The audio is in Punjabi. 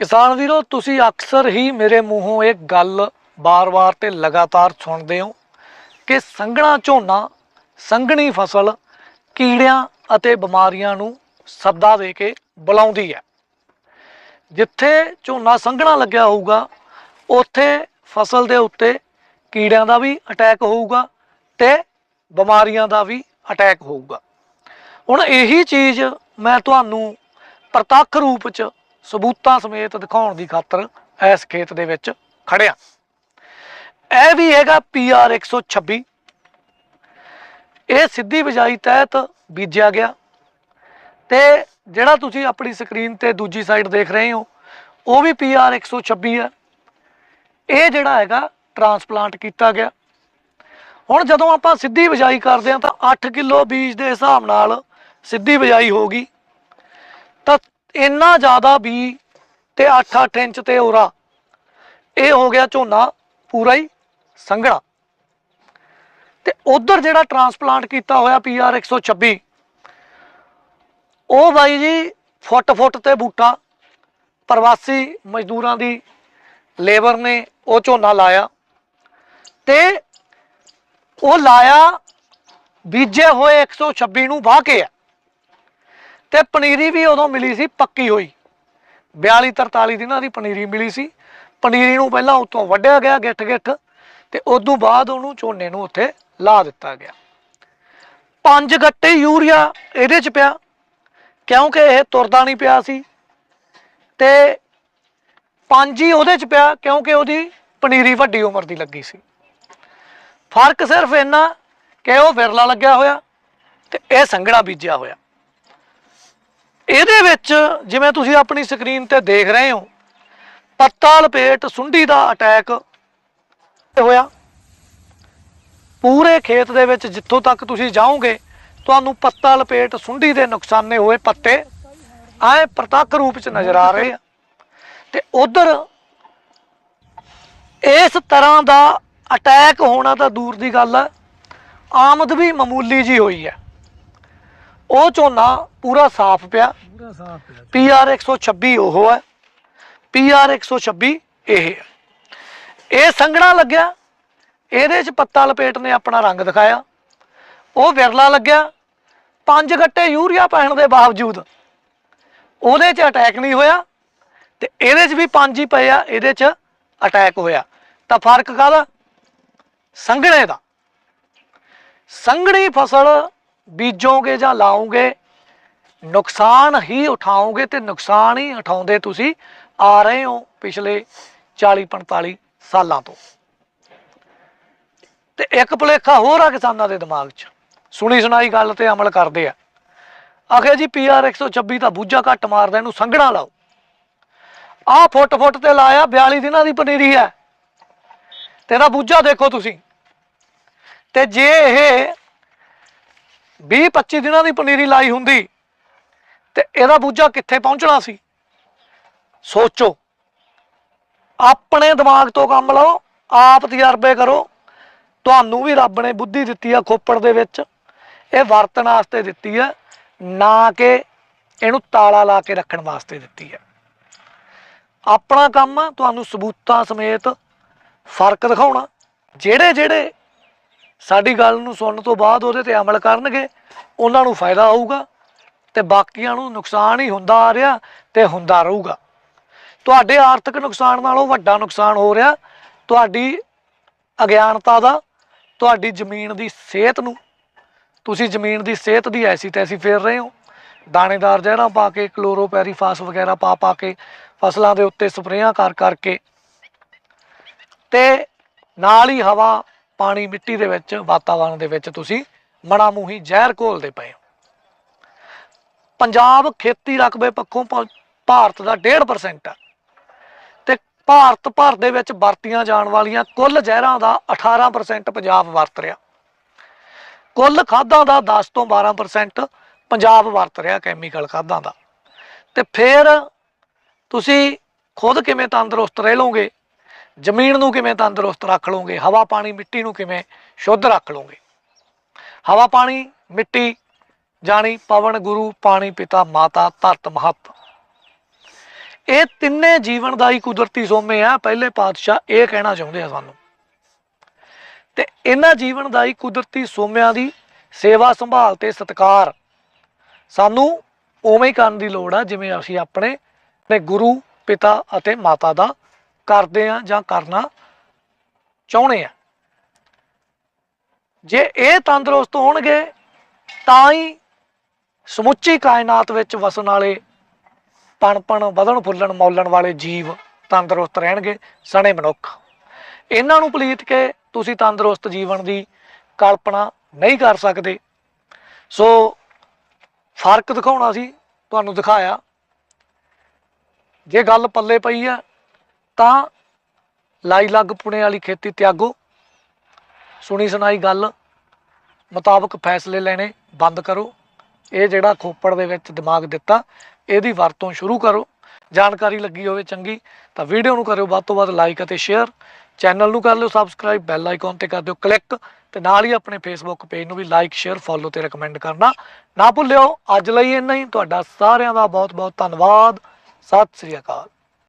ਕਿਸਾਨ ਵੀਰੋ, ਤੁਸੀਂ ਅਕਸਰ ਹੀ ਮੇਰੇ ਮੂੰਹੋਂ ਇਹ ਗੱਲ ਬਾਰ-ਬਾਰ ਤੇ ਲਗਾਤਾਰ ਸੁਣਦੇ ਹੋ ਕਿ ਸੰਘਣਾ ਝੋਨਾ, ਸੰਘਣੀ ਫਸਲ ਕੀੜਿਆਂ ਅਤੇ ਬਿਮਾਰੀਆਂ ਨੂੰ ਸੱਦਾ ਦੇ ਕੇ ਬੁਲਾਉਂਦੀ ਹੈ। ਜਿੱਥੇ ਝੋਨਾ ਸੰਘਣਾ ਲੱਗਿਆ ਹੋਊਗਾ, ਉੱਥੇ ਫਸਲ ਦੇ ਉੱਤੇ ਕੀੜਿਆਂ ਦਾ ਵੀ ਅਟੈਕ ਹੋਊਗਾ ਤੇ ਬਿਮਾਰੀਆਂ ਦਾ ਵੀ ਅਟੈਕ ਹੋਊਗਾ। ਹੁਣ ਇਹੀ ਚੀਜ਼ ਮੈਂ ਤੁਹਾਨੂੰ ਪ੍ਰਤੱਖ ਰੂਪ ਚ ਸਬੂਤਾਂ ਸਮੇਤ ਦਿਖਾਉਣ ਦੀ ਖਾਤਰ ਇਸ ਖੇਤ ਦੇ ਵਿੱਚ ਖੜਿਆ। ਇਹ ਵੀ ਹੈਗਾ PR 126 ਇਹ ਸਿੱਧੀ ਬਿਜਾਈ ਤਹਿਤ ਬੀਜਿਆ ਗਿਆ। ਤੇ ਜਿਹੜਾ ਤੁਸੀਂ ਆਪਣੀ ਸਕਰੀਨ ਤੇ ਦੂਜੀ ਸਾਈਡ ਦੇਖ ਰਹੇ ਹੋ, ਉਹ ਵੀ PR 126 ਹੈ। ਇਹ ਜਿਹੜਾ ਹੈਗਾ ਟਰਾਂਸਪਲਾਂਟ ਕੀਤਾ ਗਿਆ। ਹੁਣ ਜਦੋਂ ਆਪਾਂ ਸਿੱਧੀ ਬਿਜਾਈ ਕਰਦੇ ਹਾਂ ਤਾਂ 8 ਕਿਲੋ ਬੀਜ ਦੇ ਹਿਸਾਬ ਨਾਲ ਸਿੱਧੀ ਬਿਜਾਈ ਹੋਗੀ ਤਾਂ ਇੰਨਾ ਜ਼ਿਆਦਾ ਵੀ ਤੇ 8-8 ਇੰਚ ਤੇ ਉਰਾ ਇਹ ਹੋ ਗਿਆ ਝੋਨਾ ਪੂਰਾ ਹੀ ਸੰਘਣਾ। ਤੇ ਉਧਰ ਜਿਹੜਾ ਟਰਾਂਸਪਲਾਂਟ ਕੀਤਾ ਹੋਇਆ PR 126 ਉਹ ਬਾਈ ਜੀ ਫੁੱਟ ਫੁੱਟ ਤੇ ਬੂਟਾ, ਪ੍ਰਵਾਸੀ ਮਜ਼ਦੂਰਾਂ ਦੀ ਲੇਬਰ ਨੇ ਉਹ ਝੋਨਾ ਲਾਇਆ। ਤੇ ਉਹ ਲਾਇਆ, ਬੀਜੇ ਹੋਏ 126 ਨੂੰ ਵਾਹ ਕੇ ਆ। ਤੇ ਪਨੀਰੀ ਵੀ ਉਦੋਂ ਮਿਲੀ ਸੀ, ਪੱਕੀ ਹੋਈ। 42 43 ਦਿਨਾਂ ਦੀ ਪਨੀਰੀ ਮਿਲੀ ਸੀ। ਪਨੀਰੀ ਨੂੰ ਪਹਿਲਾਂ ਉਤੋਂ ਵੱਢਿਆ ਗਿਆ ਗਿੱਠ ਗਿੱਠ ਤੇ ਉਦੋਂ ਬਾਅਦ ਉਹਨੂੰ ਝੋਨੇ ਨੂੰ ਉੱਥੇ ਲਾ ਦਿੱਤਾ ਗਿਆ। ਪੰਜ ਗੱਟੇ ਯੂਰੀਆ ਇਹਦੇ ਚ ਪਿਆ, ਕਿਉਂਕਿ ਇਹ ਤੁਰਦਾ ਨਹੀਂ ਪਿਆ ਸੀ। ਤੇ ਪੰਜ ਹੀ ਉਹਦੇ ਚ ਪਿਆ, ਕਿਉਂਕਿ ਉਹਦੀ ਪਨੀਰੀ ਵੱਡੀ ਉਮਰ ਦੀ ਲੱਗੀ ਸੀ। ਫ਼ਰਕ ਸਿਰਫ ਇੰਨਾ ਕਿ ਉਹ ਵਿਰਲਾ ਲੱਗਿਆ ਹੋਇਆ ਤੇ ਇਹ ਸੰਘਣਾ ਬੀਜਿਆ ਹੋਇਆ। ਇਹਦੇ ਵਿੱਚ ਜਿਵੇਂ ਤੁਸੀਂ ਆਪਣੀ ਸਕਰੀਨ ਤੇ ਦੇਖ ਰਹੇ ਹੋ ਪੱਤਾ ਲਪੇਟ ਸੁੰਡੀ ਦਾ ਅਟੈਕ ਹੋਇਆ। ਪੂਰੇ ਖੇਤ ਦੇ ਵਿੱਚ ਜਿੱਥੋਂ ਤੱਕ ਤੁਸੀਂ ਜਾਓਗੇ, ਤੁਹਾਨੂੰ ਪੱਤਾ ਲਪੇਟ ਸੁੰਡੀ ਦੇ ਨੁਕਸਾਨੇ ਹੋਏ ਪੱਤੇ ਆਏ ਪ੍ਰਤੱਖ ਰੂਪ ਚ ਨਜ਼ਰ ਆ ਰਹੇ ਆ। ਤੇ ਉਧਰ ਇਸ ਤਰ੍ਹਾਂ ਦਾ ਅਟੈਕ ਹੋਣਾ ਤਾਂ ਦੂਰ ਦੀ ਗੱਲ ਹੈ ਆਮਦ ਵੀ ਮਾਮੂਲੀ ਜੀ ਹੋਈ ਹੈ ਉਹ ਝੋਨਾ ਪੂਰਾ ਸਾਫ਼ ਪਿਆ। ਪੂਰਾ ਸਾਫ਼ ਪਿਆ PR 126 ਉਹ ਹੈ। PR 126 ਇਹ ਹੈ। ਇਹ ਸੰਘਣਾ ਲੱਗਿਆ। ਇਹਦੇ ਚ ਪੱਤਾ ਲਪੇਟ ਨੇ ਆਪਣਾ ਰੰਗ ਦਿਖਾਇਆ। ਉਹ ਵਿਰਲਾ ਲੱਗਿਆ। ਪੰਜ ਗੱਟੇ ਯੂਰੀਆ ਪੈਣ ਦੇ ਬਾਵਜੂਦ ਉਹਦੇ ਚ ਅਟੈਕ ਨਹੀਂ ਹੋਇਆ ਤੇ ਇਹਦੇ ਚ ਵੀ ਪੰਜ ਹੀ ਪਏ ਆ। ਇਹਦੇ ਚ ਅਟੈਕ ਹੋਇਆ। ਤਾਂ ਫ਼ਰਕ ਕਾਹਦਾ? ਸੰਘਣੇ ਦਾ। ਸੰਘਣੀ ਫਸਲ ਬੀਜੋਗੇ ਜਾਂ ਲਾਓਗੇ, ਨੁਕਸਾਨ ਹੀ ਉਠਾਓਗੇ ਤੇ ਨੁਕਸਾਨ ਹੀ ਉਠਾਉਂਦੇ ਤੁਸੀਂ ਆ ਰਹੇ ਹੋ ਪਿਛਲੇ 40 45 ਸਾਲਾਂ ਤੋਂ। ਤੇ ਇੱਕ ਭੁਲੇਖਾ ਹੋਰ ਆ ਕਿਸਾਨਾਂ ਦੇ ਦਿਮਾਗ 'ਚ। ਸੁਣੀ ਸੁਣਾਈ ਗੱਲ ਤੇ ਅਮਲ ਕਰਦੇ ਆ। ਆਖੇ ਜੀ PR 126 ਤਾਂ ਬੂਝਾ ਘੱਟ ਮਾਰਦਾ, ਇਹਨੂੰ ਸੰਘਣਾ ਲਾਓ। ਆਹ ਫੁੱਟ ਫੁੱਟ ਤੇ ਲਾਇਆ 42 ਦਿਨਾਂ ਦੀ ਪਨੀਰੀ ਹੈ। ਤੇਰਾ ਬੂਝਾ ਦੇਖੋ ਤੁਸੀਂ। ਤੇ ਜੇ ਇਹ 20 25 ਦਿਨਾਂ ਦੀ ਪਨੀਰੀ ਲਾਈ ਹੁੰਦੀ ਤੇ ਇਹਦਾ ਬੂਝਾ ਕਿੱਥੇ ਪਹੁੰਚਣਾ ਸੀ? ਸੋਚੋ। ਆਪਣੇ ਦਿਮਾਗ ਤੋਂ ਕੰਮ ਲਓ, ਆਪ ਤਜਰਬੇ ਕਰੋ। ਤੁਹਾਨੂੰ ਵੀ ਰੱਬ ਨੇ ਬੁੱਧੀ ਦਿੱਤੀ ਆ ਖੋਪੜ ਦੇ ਵਿੱਚ। ਇਹ ਵਰਤਣ ਵਾਸਤੇ ਦਿੱਤੀ ਆ, ਨਾ ਕਿ ਇਹਨੂੰ ਤਾਲਾ ਲਾ ਕੇ ਰੱਖਣ ਵਾਸਤੇ ਦਿੱਤੀ ਆ। ਆਪਣਾ ਕੰਮ ਆ, ਤੁਹਾਨੂੰ ਸਬੂਤਾਂ ਸਮੇਤ ਫ਼ਰਕ ਦਿਖਾਉਣਾ। ਜਿਹੜੇ ਜਿਹੜੇ ਸਾਡੀ ਗੱਲ ਨੂੰ ਸੁਣਨ ਤੋਂ ਬਾਅਦ ਉਹਦੇ ਤੇ ਅਮਲ ਕਰਨਗੇ, ਉਹਨਾਂ ਨੂੰ ਫਾਇਦਾ ਹੋਊਗਾ ਤੇ ਬਾਕੀਆਂ ਨੂੰ ਨੁਕਸਾਨ ਹੀ ਹੁੰਦਾ ਆ ਰਿਹਾ ਤੇ ਹੁੰਦਾ ਰਹੂਗਾ। ਤੁਹਾਡੇ ਆਰਥਿਕ ਨੁਕਸਾਨ ਨਾਲੋਂ ਵੱਡਾ ਨੁਕਸਾਨ ਹੋ ਰਿਹਾ ਤੁਹਾਡੀ ਅਗਿਆਨਤਾ ਦਾ, ਤੁਹਾਡੀ ਜ਼ਮੀਨ ਦੀ ਸਿਹਤ ਨੂੰ। ਤੁਸੀਂ ਜ਼ਮੀਨ ਦੀ ਸਿਹਤ ਦੀ ਐਸੀ ਤੈਸੀ ਫੇਰ ਰਹੇ ਹੋ। ਦਾਣੇਦਾਰ ਜ਼ਹਿਰਾਂ ਪਾ ਕੇ, ਕਲੋਰੋਪੈਰੀਫਾਸ ਵਗੈਰਾ ਪਾ ਪਾ ਕੇ, ਫਸਲਾਂ ਦੇ ਉੱਤੇ ਸਪਰੇਆਂ ਕਰ ਕਰਕੇ ਤੇ ਨਾਲ ਹੀ ਹਵਾ ਪਾਣੀ ਮਿੱਟੀ ਦੇ ਵਿੱਚ ਵਾਤਾਵਰਣ ਦੇ ਵਿੱਚ ਤੁਸੀਂ ਮਣਾ ਮੂੰਹੀ ਜ਼ਹਿਰ ਘੋਲਦੇ ਪਏ ਹੋ। ਪੰਜਾਬ ਖੇਤੀ ਰਕਬੇ ਪੱਖੋਂ ਭ- ਭਾਰਤ ਦਾ 1.5% ਹੈ ਤੇ ਭਾਰਤ ਭਰ ਦੇ ਵਿੱਚ ਵਰਤੀਆਂ ਜਾਣ ਵਾਲੀਆਂ ਕੁੱਲ ਜ਼ਹਿਰਾਂ ਦਾ 18% ਪੰਜਾਬ ਵਰਤ ਰਿਹਾ। ਕੁੱਲ ਖਾਦਾਂ ਦਾ 10 ਤੋਂ 12% ਪੰਜਾਬ ਵਰਤ ਰਿਹਾ ਕੈਮੀਕਲ ਖਾਦਾਂ ਦਾ। ਤੇ ਫਿਰ ਤੁਸੀਂ ਖੁਦ ਕਿਵੇਂ ਤੰਦਰੁਸਤ ਰਹਿ ਲਓਗੇ? ਜ਼ਮੀਨ ਨੂੰ ਕਿਵੇਂ ਤੰਦਰੁਸਤ ਰੱਖ ਲਓਗੇ? ਹਵਾ, ਪਾਣੀ, ਮਿੱਟੀ ਨੂੰ ਕਿਵੇਂ ਸ਼ੁੱਧ ਰੱਖ ਲਓਗੇ? ਹਵਾ, ਪਾਣੀ, ਮਿੱਟੀ, ਜਾਣੀ, ਪਵਨ, ਗੁਰੂ, ਪਾਣੀ, ਪਿਤਾ, ਮਾਤਾ ਧਰਤ ਮਹਤ। ਇਹ ਤਿੰਨੇ ਜੀਵਨ ਦਾ ਹੀ ਕੁਦਰਤੀ ਸੋਮੇ ਆ। ਪਹਿਲੇ ਪਾਤਸ਼ਾਹ ਇਹ ਕਹਿਣਾ ਚਾਹੁੰਦੇ ਆ ਸਾਨੂੰ। ਤੇ ਇਹਨਾਂ ਜੀਵਨ ਦਾ ਹੀ ਕੁਦਰਤੀ ਸੋਮਿਆਂ ਦੀ ਸੇਵਾ, ਸੰਭਾਲ ਤੇ ਸਤਿਕਾਰ। ਸਾਨੂੰ ਉਵੇਂ ਕਰਨ ਦੀ ਲੋੜ ਆ, ਜਿਵੇਂ ਅਸੀਂ ਆਪਣੇ ਆਪਣੇ ਗੁਰੂ, ਪਿਤਾ ਅਤੇ ਮਾਤਾ ਦਾ ਕਰਦੇ ਆ ਜਾਂ ਕਰਨਾ ਚਾਹੁੰਦੇ ਆ। ਜੇ ਇਹ ਤੰਦਰੁਸਤ ਹੋਣਗੇ, ਤਾਂ ਹੀ ਸਮੁੱਚੀ ਕਾਇਨਾਤ ਵਿੱਚ ਵਸਣ ਵਾਲੇ ਪਣਪਣ ਵਧਣ ਫੁੱਲਣ, ਮੌਲਣ ਵਾਲੇ ਜੀਵ ਤੰਦਰੁਸਤ ਰਹਿਣਗੇ ਸਣੇ ਮਨੁੱਖ। ਇਹਨਾਂ ਨੂੰ ਪਲੀਤ ਕੇ ਤੁਸੀਂ ਤੰਦਰੁਸਤ ਜੀਵਨ ਦੀ ਕਲਪਨਾ ਨਹੀਂ ਕਰ ਸਕਦੇ। ਸੋ ਫ਼ਰਕ ਦਿਖਾਉਣਾ ਸੀ, ਤੁਹਾਨੂੰ ਦਿਖਾਇਆ। ਜੇ ਗੱਲ ਪੱਲੇ ਪਈ ਆ ਤਾਂ ਲਾਈ ਲੱਗ ਪੁਣੇ ਵਾਲੀ ਖੇਤੀ ਤਿਆਗੋ। ਸੁਣੀ ਸੁਣਾਈ ਗੱਲ ਮੁਤਾਬਕ ਫੈਸਲੇ ਲੈਣੇ ਬੰਦ ਕਰੋ। ਇਹ ਜਿਹੜਾ ਖੋਪੜ ਦੇ ਵਿੱਚ ਦਿਮਾਗ ਦਿੱਤਾ, ਇਹਦੀ ਵਰਤੋਂ ਸ਼ੁਰੂ ਕਰੋ। ਜਾਣਕਾਰੀ ਲੱਗੀ ਹੋਵੇ ਚੰਗੀ, ਤਾਂ ਵੀਡੀਓ ਨੂੰ ਕਰਿਓ ਵੱਧ ਤੋਂ ਵੱਧ ਲਾਈਕ ਅਤੇ ਸ਼ੇਅਰ ਚੈਨਲ ਨੂੰ ਕਰ ਲਿਓ ਸਬਸਕ੍ਰਾਈਬ ਬੈਲ ਆਈਕਨ ਤੇ ਕਰ ਦਿਓ ਕਲਿੱਕ ਤੇ ਨਾਲ ਹੀ ਆਪਣੇ ਫੇਸਬੁੱਕ ਪੇਜ ਨੂੰ ਵੀ ਲਾਈਕ ਸ਼ੇਅਰ ਫੋਲੋ ਤੇ ਰეკਮੈਂਡ ਕਰਨਾ ਨਾ ਭੁੱਲਿਓ। ਅੱਜ ਲਈ ਇੰਨਾ ਹੀ। ਤੁਹਾਡਾ ਸਾਰਿਆਂ ਦਾ ਬਹੁਤ ਬਹੁਤ ਧੰਨਵਾਦ। ਸਤਿ ਸ੍ਰੀ ਅਕਾਲ।